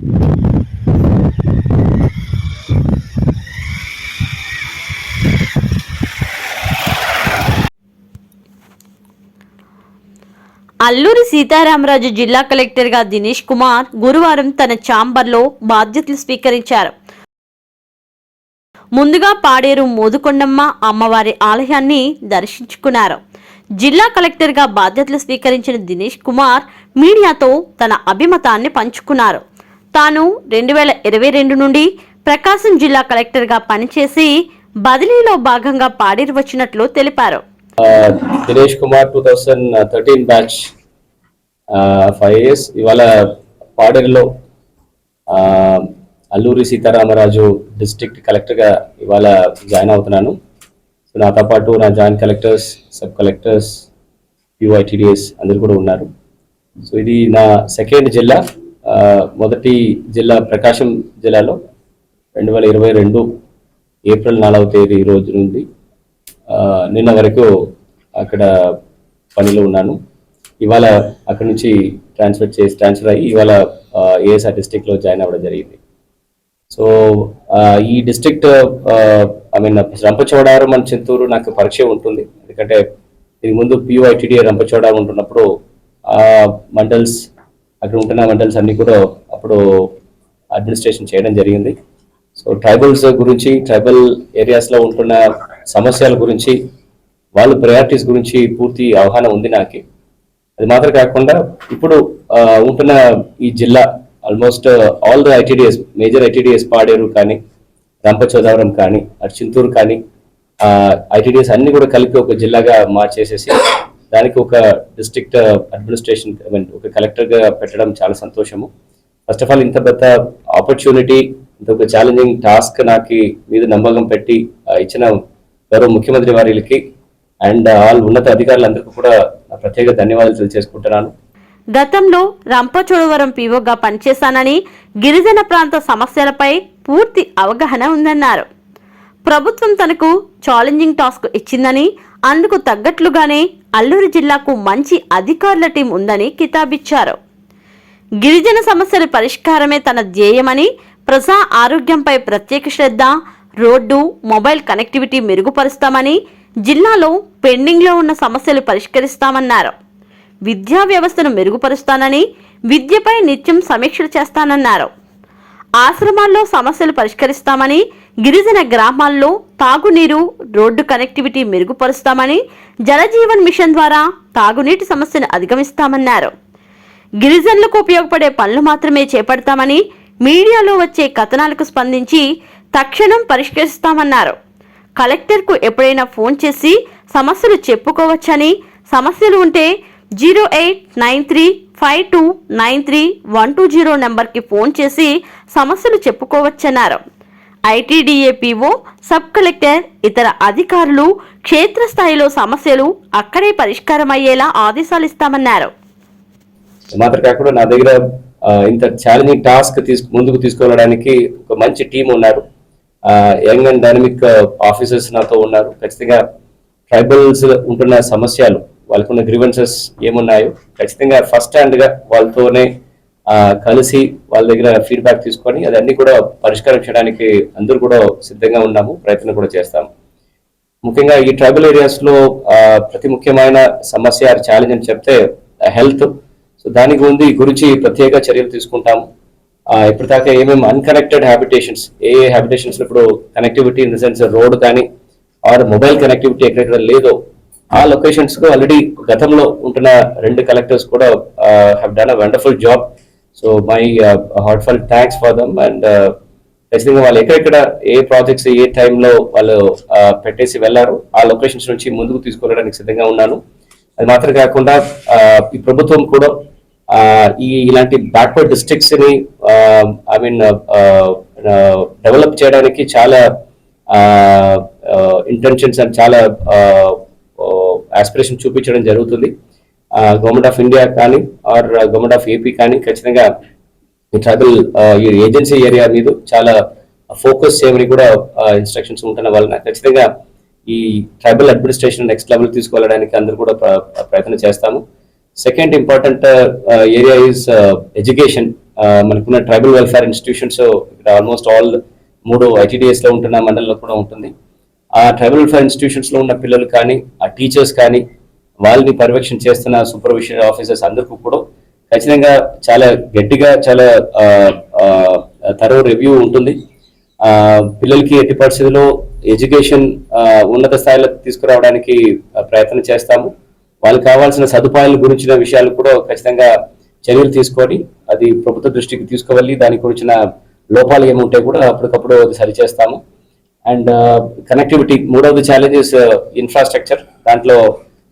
అల్లూరి సీతారామరాజు జిల్లా కలెక్టర్గా దినేష్ కుమార్ గురువారం తన ఛాంబర్లో బాధ్యతలు స్వీకరించారు. ముందుగా పాడేరు మోదుకొండమ్మ అమ్మవారి ఆలయాన్ని దర్శించుకున్నారు. జిల్లా కలెక్టర్గా బాధ్యతలు స్వీకరించిన దినేష్ కుమార్ మీడియాతో తన అభిమతాన్ని పంచుకున్నారు. తాను రెండు వేల ఇరవై రెండు నుండి ప్రకాశం జిల్లా కలెక్టర్గా పనిచేసి బదిలీలో భాగంగా పాడేరు వచ్చినట్లు తెలిపారు Dinesh Kumar two thousand thirteen batch five years ఇవాళ పాడేరులో అల్లూరి సీతారామరాజు డిస్ట్రిక్ట్ కలెక్టర్గా ఇవాళ జాయిన్ అవుతున్నాను. సో నాతో పాటు నా జాయింట్ కలెక్టర్స్ సబ్ కలెక్టర్స్ యూఐటీడీఎస్ అందరూ కూడా ఉన్నారు. సో ఇది నా సెకండ్ జిల్లా. మొదటి జిల్లా ప్రకాశం జిల్లాలో రెండు వేల ఇరవై రెండు ఏప్రిల్ నాలుగవ తేదీ ఈ రోజు నుండి నిన్న వరకు అక్కడ పనిలో ఉన్నాను. ఇవాళ అక్కడ నుంచి ట్రాన్స్ఫర్ చేసి ట్రాన్స్ఫర్ అయ్యి ఇవాళ ఏఎస్ఆర్ డిస్టిక్లో జాయిన్ అవ్వడం జరిగింది. సో ఈ డిస్ట్రిక్ట్ ఐ మీన్ రంపచోడవరం మన చింతూరు నాకు పరిచయం ఉంటుంది. ఎందుకంటే ఇది ముందు పియూఐటిడి రంపచోడవరం ఉంటున్నప్పుడు మండల్స్ అక్కడ ఉంటున్న మండల్స్ అన్ని కూడా అప్పుడు అడ్మినిస్ట్రేషన్ చేయడం జరిగింది. సో ట్రైబల్స్ గురించి ట్రైబల్ ఏరియాస్లో ఉంటున్న సమస్యల గురించి వాళ్ళ ప్రయారిటీస్ గురించి పూర్తి అవగాహన ఉంది నాకు. అది మాత్రం కాకుండా ఇప్పుడు ఉంటున్న ఈ జిల్లా almost all the ITDAs major ITDAs Paderu కానీ రంపచోదవరం కానీ అటు చింతూరు కానీ ఐటీడీఎస్ అన్ని కూడా కలిపి ఒక జిల్లాగా మార్చేసేసి దానికి ఒక డిస్ట్రిక్ట్ అడ్మినిస్ట్రేషన్ ఐ మీన్ ఒక కలెక్టర్గా పెట్టడం చాలా సంతోషము. ఫస్ట్ ఆఫ్ ఆల్ ఇంత పెద్ద ఆపర్చునిటీ ఇంత ఒక ఛాలెంజింగ్ టాస్క్ నాకు మీద నమ్మకం పెట్టి ఇచ్చిన గౌరవ ముఖ్యమంత్రి వారికి అండ్ ఆల్ ఉన్నత అధికారులందరికీ కూడా ప్రత్యేక ధన్యవాదాలు తెలియజేసుకుంటున్నాను. గతంలో రంపచోడవరం పీఓగా పనిచేశానని గిరిజన ప్రాంత సమస్యలపై పూర్తి అవగాహన ఉందన్నారు. ప్రభుత్వం తనకు ఛాలెంజింగ్ టాస్క్ ఇచ్చిందని అందుకు తగ్గట్లుగానే అల్లూరు జిల్లాకు మంచి అధికారుల టీం ఉందని కితాబిచ్చారు. గిరిజన సమస్యల పరిష్కారమే తన ధ్యేయమని ప్రజా ఆరోగ్యంపై ప్రత్యేక శ్రద్ధ రోడ్డు మొబైల్ కనెక్టివిటీ మెరుగుపరుస్తామని జిల్లాలో పెండింగ్లో ఉన్న సమస్యలు పరిష్కరిస్తామన్నారు. విద్యా వ్యవస్థను మెరుగుపరుస్తానని విద్యపై నిత్యం సమీక్షలు చేస్తానన్నారు. ఆశ్రమాల్లో సమస్యలు పరిష్కరిస్తామని గిరిజన గ్రామాల్లో తాగునీరు రోడ్డు కనెక్టివిటీ మెరుగుపరుస్తామని జలజీవన్ మిషన్ ద్వారా తాగునీటి సమస్యను అధిగమిస్తామన్నారు. గిరిజనులకు ఉపయోగపడే పనులు మాత్రమే చేపడతామని మీడియాలో వచ్చే కథనాలకు స్పందించి తక్షణం పరిష్కరిస్తామన్నారు. కలెక్టర్కు ఎప్పుడైనా ఫోన్ చేసి సమస్యలు చెప్పుకోవచ్చని సమస్యలు ఉంటే zero eight nine three five two nine three one two zero నెంబర్కి ఫోన్ చేసి సమస్యలు చెప్పుకోవచ్చన్నారు. ఐటీడీఏపీఓ సబ్ కలెక్టర్ ఇతర అధికారులు క్షేత్రస్థాయిలో సమస్యలు అక్కడే పరిష్కారం అయ్యేలా ఆదేశాలు ఇస్తామన్నారు. మాత్రం కాకుండా నా దగ్గర ఇంత ఛాలెంజింగ్ టాస్క్ తీసుకు ముందుకు తీసుకెళ్ళడానికి ఒక మంచి టీం ఉన్నారు. యంగ్ అండ్ డైనమిక్ ఆఫీసర్స్ నాతో ఉన్నారు. ఖచ్చితంగా ట్రైబల్స్ ఉంటున్న సమస్యలు వాళ్ళకున్న గ్రీవెన్సెస్ ఏమున్నాయో ఖచ్చితంగా ఫస్ట్ హ్యాండ్గా వాళ్ళతోనే కలిసి వాళ్ళ దగ్గర ఫీడ్బ్యాక్ తీసుకొని అదన్నీ కూడా పరిష్కరించడానికి అందరూ కూడా సిద్ధంగా ఉన్నాము ప్రయత్నం కూడా చేస్తాము. ముఖ్యంగా ఈ ట్రైబల్ ఏరియాస్లో ప్రతి ముఖ్యమైన సమస్య ఛాలెంజ్ అని చెప్తే హెల్త్ సో దానికి ఉంది గురించి ప్రత్యేక చర్యలు తీసుకుంటాము. ఇప్పటిదాకా ఏమేమి అన్కనెక్టెడ్ హ్యాబిటేషన్స్ ఏ ఏ హ్యాబిటేషన్స్ ఇప్పుడు connectivity in the sense road కానీ ఆర్ మొబైల్ కనెక్టివిటీ ఎక్కడెక్కడ లేదో ఆ లొకేషన్స్కు ఆల్రెడీ గతంలో ఉంటున్న రెండు కలెక్టర్స్ కూడా have done a wonderful job so my heartful thanks for them and ఖచ్చితంగా వాళ్ళు ఎక్కడెక్కడ ఏ ప్రాజెక్ట్స్ ఏ టైంలో వాళ్ళు పెట్టేసి వెళ్ళారు ఆ లొకేషన్స్ నుంచి ముందుకు తీసుకెళ్ళడానికి సిద్ధంగా ఉన్నాను. అది మాత్రం కాకుండా ఈ ప్రభుత్వం కూడా ఈ ఇలాంటి బ్యాక్వర్డ్ డిస్ట్రిక్ట్స్ని ఐ మీన్ డెవలప్ చేయడానికి చాలా ఇంటెన్షన్స్ అండ్ చాలా ఆస్పిరేషన్ చూపించడం జరుగుతుంది. గవర్నమెంట్ ఆఫ్ ఇండియా కానీ ఆర్ గవర్నమెంట్ ఆఫ్ ఏపీ కానీ ఖచ్చితంగా ఈ ట్రైబల్ ఈ ఏజెన్సీ ఏరియా మీద చాలా ఫోకస్ చేయమని కూడా ఇన్స్ట్రక్షన్స్ ఉంటున్న వలన ఖచ్చితంగా ఈ ట్రైబల్ అడ్మినిస్ట్రేషన్ నెక్స్ట్ లెవెల్ తీసుకెళ్ళడానికి అందరూ కూడా ప్ర- ప్రయత్నం చేస్తాము. Second important area is education మనకున్న ట్రైబల్ వెల్ఫేర్ ఇన్స్టిట్యూషన్స్ ఇక్కడ ఆల్మోస్ట్ ఆల్ మూడు ఐటీడీఎస్లో ఉంటున్న మండలంలో కూడా ఉంటుంది. ఆ ట్రైబల్ వెల్ఫేర్ ఇన్స్టిట్యూషన్స్లో ఉన్న పిల్లలు కానీ ఆ టీచర్స్ కానీ వాళ్ళని పర్యవేక్షణ చేస్తున్న సూపర్విషన్ ఆఫీసర్స్ అందరికీ కూడా ఖచ్చితంగా చాలా గట్టిగా చాలా తరో రివ్యూ ఉంటుంది. పిల్లలకి ఎట్టి పరిస్థితుల్లో ఎడ్యుకేషన్ ఉన్నత స్థాయిలో తీసుకురావడానికి ప్రయత్నం చేస్తాము. వాళ్ళకి కావాల్సిన సదుపాయాల గురించిన విషయాలు కూడా ఖచ్చితంగా చర్యలు తీసుకొని అది ప్రభుత్వ దృష్టికి తీసుకువెళ్ళి దాని గురించిన లోపాలు ఏముంటే కూడా అప్పటికప్పుడు అది సరిచేస్తాము. అండ్ కనెక్టివిటీ మూడవది ఛాలెంజెస్ ఇన్ఫ్రాస్ట్రక్చర్ దాంట్లో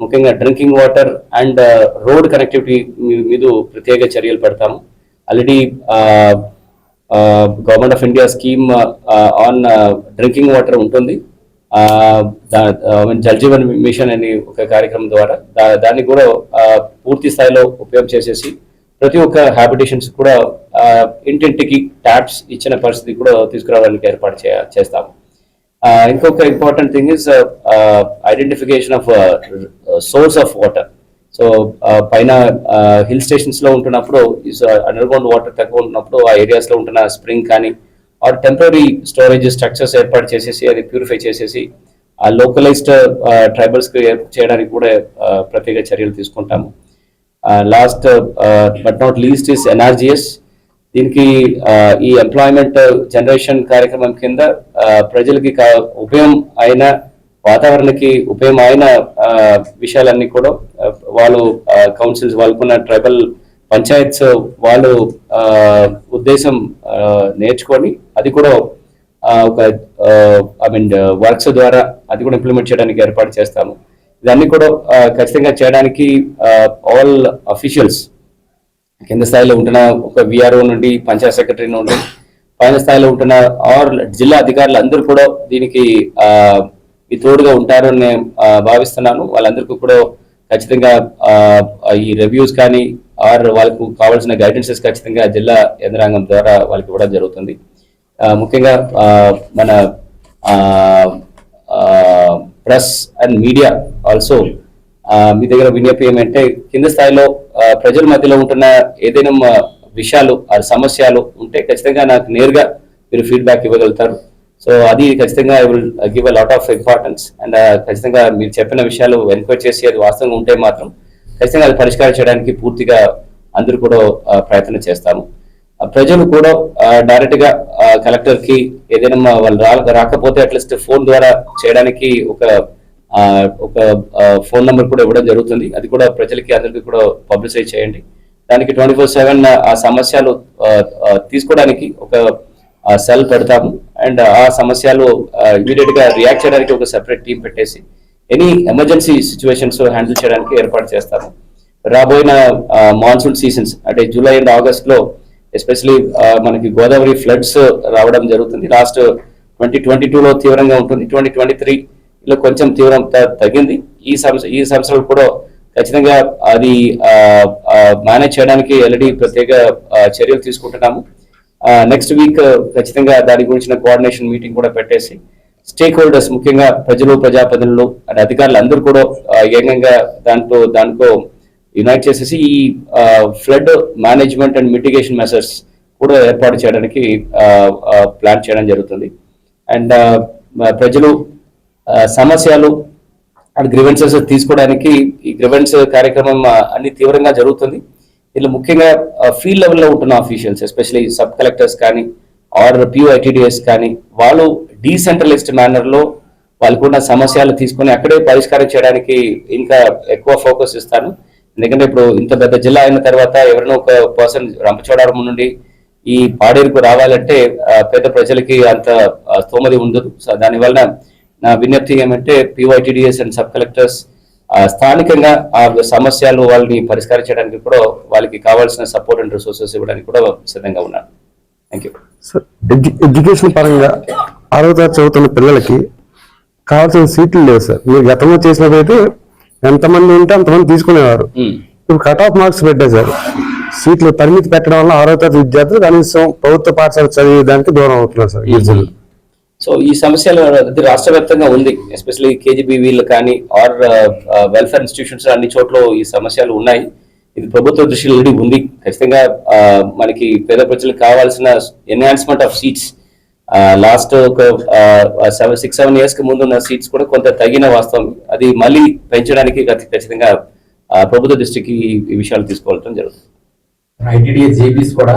ముఖ్యంగా drinking water and road connectivity మీద ప్రత్యేక చర్యలు పెడతాము. Already government of India scheme on drinking water ఉంటుంది. ఆ, జల్ జీవన్ మిషన్ అనే ఒక కార్యక్రమం ద్వారా దాన్ని కూడా పూర్తి స్థాయిలో ఉపయోగం చేసేసి ప్రతి ఒక్క హ్యాబిటేషన్స్ కూడా ఇంటింటికి ట్యాప్స్ ఇచ్చిన పరిస్థితి కూడా తీసుకురావడానికి ఏర్పాటు చే చేస్తాము. ఇంకొక important thing is identification of source of water. So పైన హిల్ స్టేషన్స్లో ఉంటున్నప్పుడు అండర్ గ్రౌండ్ వాటర్ తక్కువ ఉన్నప్పుడు ఆ ఏరియాస్లో ఉంటున్న స్ప్రింగ్ కానీ ఆర్ టెంపరీ స్టోరేజ్ స్ట్రక్చర్స్ ఏర్పాటు చేసేసి అది ప్యూరిఫై చేసేసి ఆ లోకలైజ్డ్ ట్రైబల్స్ చేయడానికి కూడా ప్రత్యేక చర్యలు తీసుకుంటాము. Last but not least is NREGS. దీనికి ఈ ఎంప్లాయ్మెంట్ జనరేషన్ కార్యక్రమం కింద ప్రజలకి ఉపయోగం అయిన వాతావరణకి ఉపయోగం విషయాలన్నీ కూడా వాళ్ళు కౌన్సిల్స్ వాళ్ళకున్న ట్రైబల్ పంచాయత్స్ వాళ్ళు ఉద్దేశం నేర్చుకొని అది కూడా ఒక ఐ మీన్ వర్క్స్ ద్వారా అది కూడా ఇంప్లిమెంట్ చేయడానికి ఏర్పాటు చేస్తాము. ఇదన్నీ కూడా ఖచ్చితంగా చేయడానికి ఆల్ అఫీషియల్స్ కింద స్థాయిలో ఉంటున్న ఒక విఆర్ఓ నుండి పంచాయత్ సెక్రటరీ నుండి పైన స్థాయిలో ఉంటున్న ఆర్ జిల్లా అధికారులు అందరూ కూడా దీనికి మీ ఈ తోడుగా ఉంటారు అని నేను భావిస్తున్నాను. వాళ్ళందరికీ కూడా ఖచ్చితంగా ఈ రివ్యూస్ కానీ ఆర్ వాళ్ళకు కావాల్సిన గైడెన్సెస్ ఖచ్చితంగా జిల్లా యంత్రాంగం ద్వారా వాళ్ళకి ఇవ్వడం జరుగుతుంది. ముఖ్యంగా మన ప్రెస్ అండ్ మీడియా ఆల్సో మీ దగ్గర విజ్ఞప్తి ఏమంటే కింద స్థాయిలో ప్రజల మధ్యలో ఉంటున్న ఏదైనా విషయాలు ఆ సమస్యలు ఉంటే ఖచ్చితంగా నాకు నేరుగా మీరు ఫీడ్బ్యాక్ ఇవ్వగలుగుతారు. సో అది ఖచ్చితంగా I will give a lot of importance and ఖచ్చితంగా మీరు చెప్పిన విషయాలు ఎంక్వైరీ చేసి అది వాస్తవంగా ఉంటే మాత్రం ఖచ్చితంగా అది పరిష్కారం చేయడానికి పూర్తిగా అందరూ కూడా uh, ప్రయత్నం చేస్తాము. Uh, ప్రజలు కూడా uh, డైరెక్ట్గా కలెక్టర్కి ఏదైనా వాళ్ళు రా- రాకపోతే అట్లీస్ట్ ఫోన్ ద్వారా చేయడానికి ఒక ఒక ఫోన్ నంబర్ కూడా ఇవ్వడం జరుగుతుంది. అది కూడా ప్రజలకి అందరికీ కూడా పబ్లిసైజ్ చేయండి. దానికి ట్వంటీ ఫోర్ సెవెన్ ఆ సమస్యలు తీసుకోవడానికి ఒక సెల్ పెడతాము. అండ్ ఆ సమస్యలు ఇమీడియట్గా రియాక్ట్ చేయడానికి ఒక సెపరేట్ టీం పెట్టేసి ఎనీ ఎమర్జెన్సీ సిచ్యువేషన్స్ హ్యాండిల్ చేయడానికి ఏర్పాటు చేస్తాము. రాబోయిన మాన్సూన్ సీజన్స్ అంటే జూలై అండ్ ఆగస్ట్లో ఎస్పెషలీ మనకి గోదావరి ఫ్లడ్స్ రావడం జరుగుతుంది. లాస్ట్ ట్వంటీ ట్వంటీ లో తీవ్రంగా ఉంటుంది. ట్వంటీ ట్వంటీ త్రీ లో కొంచెం తీవ్రత తగ్గింది. ఈ సంవత్సరం ఈ సంవత్సరం కూడా ఖచ్చితంగా అది మేనేజ్ చేయడానికి ఎల్ఈడి ప్రత్యేక చర్యలు తీసుకుంటున్నాము. నెక్స్ట్ వీక్ ఖచ్చితంగా దాని గురించిన కోఆర్డినేషన్ మీటింగ్ కూడా పెట్టేసి స్టేక్ హోల్డర్స్ ముఖ్యంగా ప్రజలు ప్రజాప్రతినిధులు అండ్ అధికారులు అందరూ కూడా ఏకంగా దాంట్లో దాంట్లో యునైట్ చేసేసి ఈ flood management and mitigation measures కూడా ఏర్పాటు చేయడానికి ప్లాన్ చేయడం జరుగుతుంది. అండ్ ప్రజలు సమస్యలు అండ్ గ్రివెన్సెస్ తీసుకోవడానికి ఈ గ్రివెన్స్ కార్యక్రమం అన్ని తీవ్రంగా జరుగుతుంది. దీనిలో ముఖ్యంగా ఫీల్డ్ లెవెల్లో ఉంటున్న అఫీషియల్స్ ఎస్పెషల్లీ సబ్ కలెక్టర్స్ కానీ ఆర్ ఐటీడీఎస్ కానీ వాళ్ళు డీసెంట్రలైజ్డ్ మేనర్లో వాళ్ళకున్న సమస్యలు తీసుకొని అక్కడే పరిష్కారం చేయడానికి ఇంకా ఎక్కువ ఫోకస్ ఇస్తాను. ఎందుకంటే ఇప్పుడు ఇంత పెద్ద జిల్లా అయిన తర్వాత ఎవరైనా ఒక పర్సన్ రంపచోడవరం నుండి ఈ పాడేరుకు రావాలంటే పేద ప్రజలకి అంత స్తోమది ఉండదు. సో దానివల్ల నా విజ్ఞప్తి ఏమంటే పివైటీడీఎస్ అండ్ సబ్ కలెక్టర్స్ స్థానికంగా ఆ సమస్యలు వాళ్ళని పరిష్కారం చేయడానికి కూడా వాళ్ళకి కావాల్సిన సపోర్ట్ అండ్ రిసోర్సెస్ ఇవ్వడానికి కూడా సిద్ధంగా ఉన్నాను థ్యాంక్ యూ సార్ ఎడ్యు- ఎడ్యుకేషన్ పరంగా ఆరో తరగతి చదువుతున్న పిల్లలకి కావాల్సిన సీట్లు లేవు సార్ మీరు గతంలో చేసినదైతే ఎంతమంది ఉంటే అంతమంది తీసుకునేవారు. ఇప్పుడు కట్ ఆఫ్ మార్క్స్ పెట్టారు సార్ సీట్లు పరిమితి పెట్టడం వల్ల ఆరో తరగతి విద్యార్థులు కనీసం ప్రభుత్వ పాఠశాల చదివేదానికి దూరం అవుతున్నారు సార్ గిరిజనులు సో ఈ సమస్యలు రాష్ట్ర వ్యాప్తంగా ఉంది. ఎస్పెషల్లీ కేజీబీవీలు కానీ ఆర్ వెల్ఫేర్ ఇన్స్టిట్యూషన్స్ అన్ని చోట్ల ఈ సమస్యలు ఉన్నాయి. ఇది ప్రభుత్వ దృష్టిలో ఆల్రెడీ ఉంది. ఖచ్చితంగా మనకి పేద ప్రజలకు కావాల్సిన ఎన్హాన్స్మెంట్ ఆఫ్ సీట్స్ లాస్ట్ ఒక సెవెన్ సిక్స్ సెవెన్ ఇయర్స్కి ముందు ఉన్న సీట్స్ కూడా కొంత తగిన వాస్తవం. అది మళ్ళీ పెంచడానికి ఖచ్చితంగా ప్రభుత్వ దృష్టికి ఈ విషయాలు తీసుకోవడం జరుగుతుంది. ఐటీడీఏ జేబీస్ కూడా